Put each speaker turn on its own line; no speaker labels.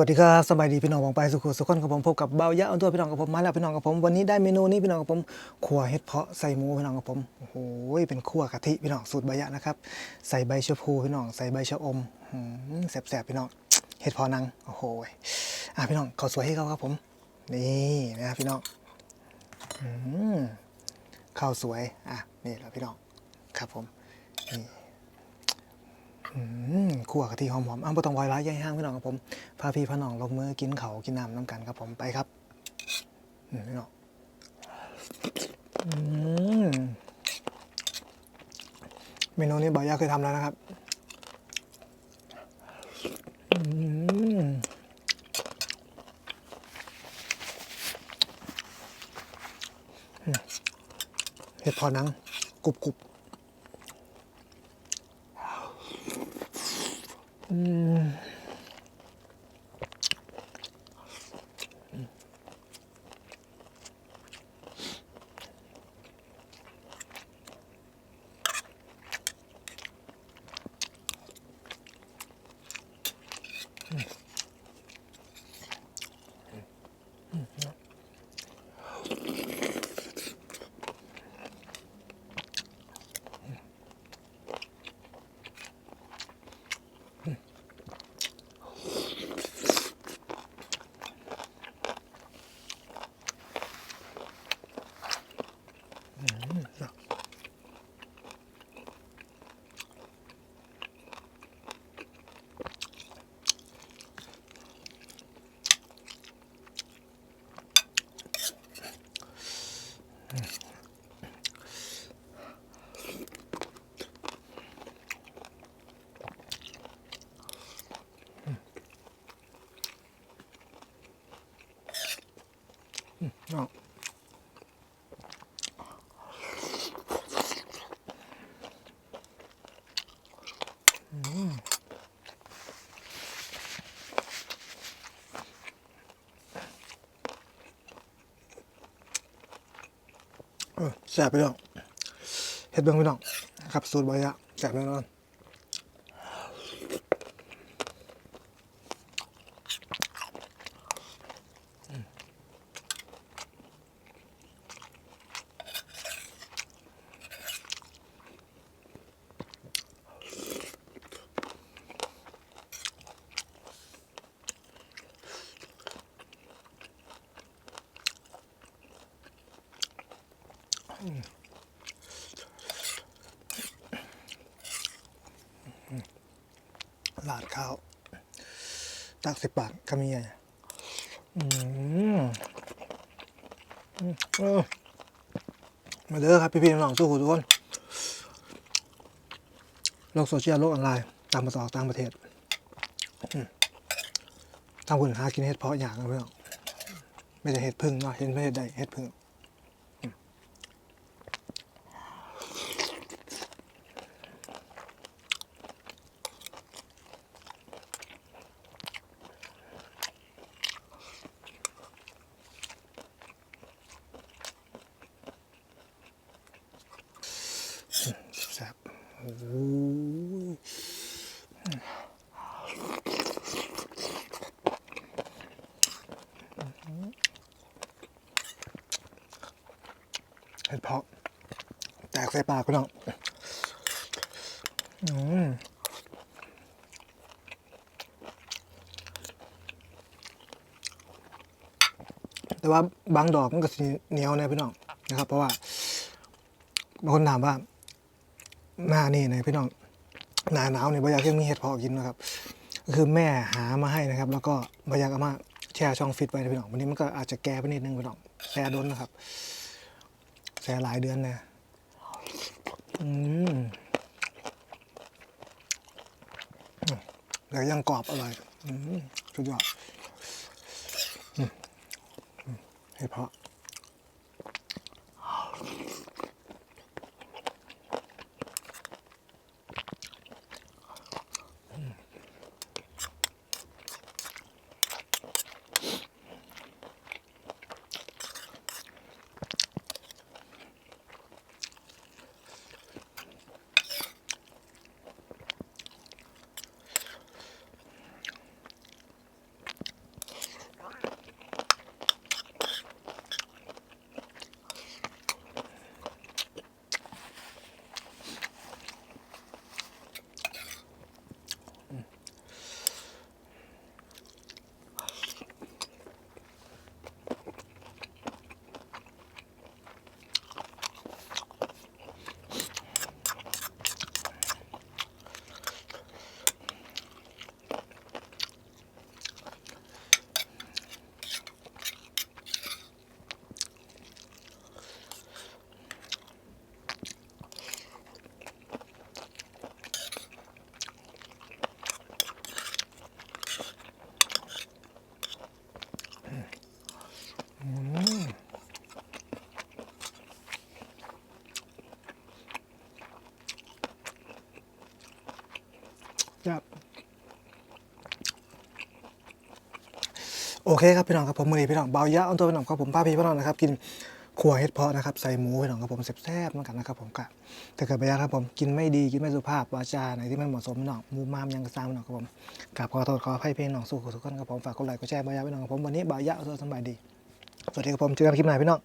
สวัสดีครับสบายดีพี่น้องมองไปสุขุสุขคนกับผมพบกับเบายะอันตัวพี่น้องกับผมมาแล้วพี่น้องกับผมวันนี้ได้เมนูนี้พี่น้องกับผมขั่วเห็ดเพาะใส่หมูพี่น้องกับผมโอ้โหเป็นขั่วกะทิพี่น้องสูตรเบายะนะครับใส่ใบชะพูพี่น้องใส่ใบชะอมแสบๆพี่น้องเห็ดเพาะนังโอ้โหอะพี่น้องข้าวสวยให้เขาครับผมนี่นะพี่น้องข้าวสวยอะนี่แหละพี่น้องครับผมนี่ ขั่วกะทิหอมๆอ้าวบ่ต้องไวร้ายใหญ่ห้างพี่น้องครับผมพาพี่พาน้องลงมือกินเขากินน้ำน้ำกันครับผมไปครับพี่น้องเมนูนี้บ่อยยาเคยทำแล้วนะครับเห็ดพอนังกรุบกรุบ เแซ่บไปน้องเห็ดเบิ่งไปน้องครับสูตรบอยะแซ่บแน่นอน ลาดข้าว ตักสิบบาทก็มีไงอืมเออมาเด้อครับ พี่ๆน้องๆสู้หูทุกคนโลกโซเชียลโลกออนไลน์ตามมาต่อต่างประเทศอืมทำคุณหากินเห็ดเพาะอย่างนะเพื่อนไม่ใช่เห็ดพึ่งเนาะเห็นไม่เห็ดใดเห็ดพึ่ง เห็ดเพาะแตกใส่ปากพี่น้องอืมแต่ว่าบางดอกมันก็สิเหนียวนะพี่น้องนะครับ เพราะว่าบางคนถามว่าหน้านี่นะพี่น้อง หนาหนาวเนี่ยบอยากยังมีเห็ดพาะกินนะครับก็คือแม่หามาให้นะครับ แล้วก็บอยากเอามาแช่ช่องฟิตไว้นะพี่น้องวันนี้มันก็อาจจะแก่ไปนิดนึงพี่น้องแช่ด้นนะครับแช่หลายเดือนนะอืมแล้วยังกรอบอร่อยอืมสุดยอดเห็ดเพาะ ครับโอเคครับพี่น้องครับผมมือพี่น้องเบายะอันตัวพี่น้องครับผมป้าพี่พี่น้องนะครับ กินขัวเฮ็ดเพาะนะครับใส่หมูพี่น้องครับผมแซ่บๆเหมือนกันนะครับผมกะแต่เกิดบายะครับผมกินไม่ดีกินไม่สุภาพวาจาไหนที่ไม่เหมาะสมพี่น้องมูมามยังซ้ำพี่น้องครับผมกราบขอโทษขออภัยพี่น้องสู้ขอสุกันครับผมฝากกดไลค์กดแชร์เบายะพี่น้องครับผมวันนี้เบายะอัตัวสบายดีสวัสดีครับผมเจอกันคลิปหน้าพี่น้อง